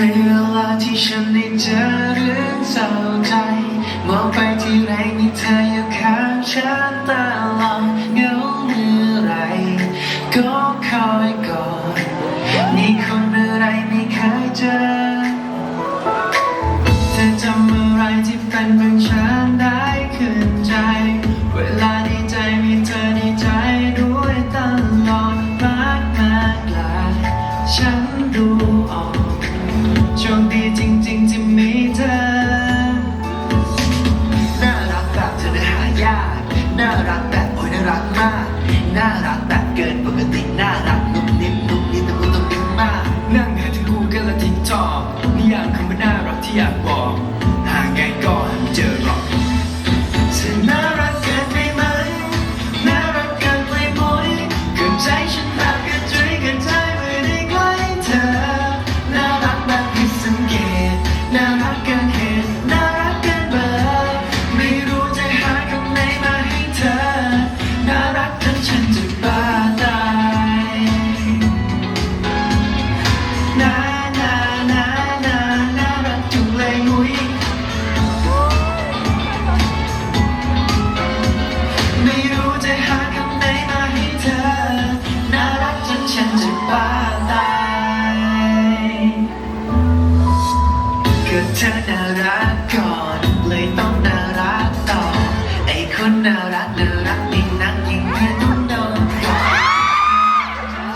ในเวลาที่ฉันได้เจอเรื่องเศร้าใจมองไปที่ไรมีเธออยู่ข้างฉันตลอดเงาเมื่อไร ก็คอยกอดนี่คนอะไรไม่เคยเจอ เธอจำอะไรที่เป็นเมื่อฉัน น่ารักแบบเกินปกติน่ารักนุ่มนิ่มนุ่มนิ่มแต่คุณต้องนิ่มมากนั่งหาที่คู่กันและทิ้งจอกนิยามคำว่าน่ารักที่อยากบอก ตายก็เธอน่ารักก่อน เลยต้องน่ารักต่อ ไอคนน่ารักน่ารักยิ่งนักยิ่งเธอต้องโดนก่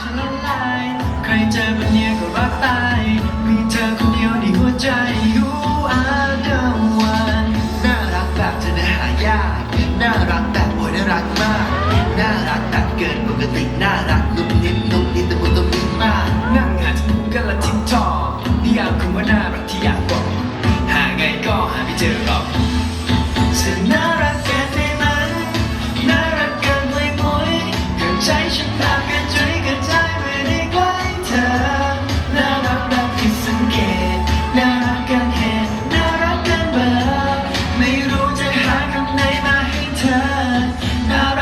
ฉันละลายใครเจอคนเดียวก็รักตาย มีเธอคนเดียวในหัวใจ You are the one น่ารักแบบเธอน่าหายาก น่ารักแบบโอนรักมาก น่ารักแบบเกินปกติน่ารัก ยามคุำว่าน่ารักที่อยากบอกหาไงก็หาไม่เจอหรอกจะน่ารักเกินได้นั้นน่ารักเกินเลยมุ้ยเกินใจฉันตามกันจุ้ยกันใจไม่ได้ใกล้เธอน่ารักแบบผิดสังเกตน่ารักเกินเห็นน่ารักเกินเบอร์ไม่รู้จะหาคำไหนมาให้เธอน่ารัก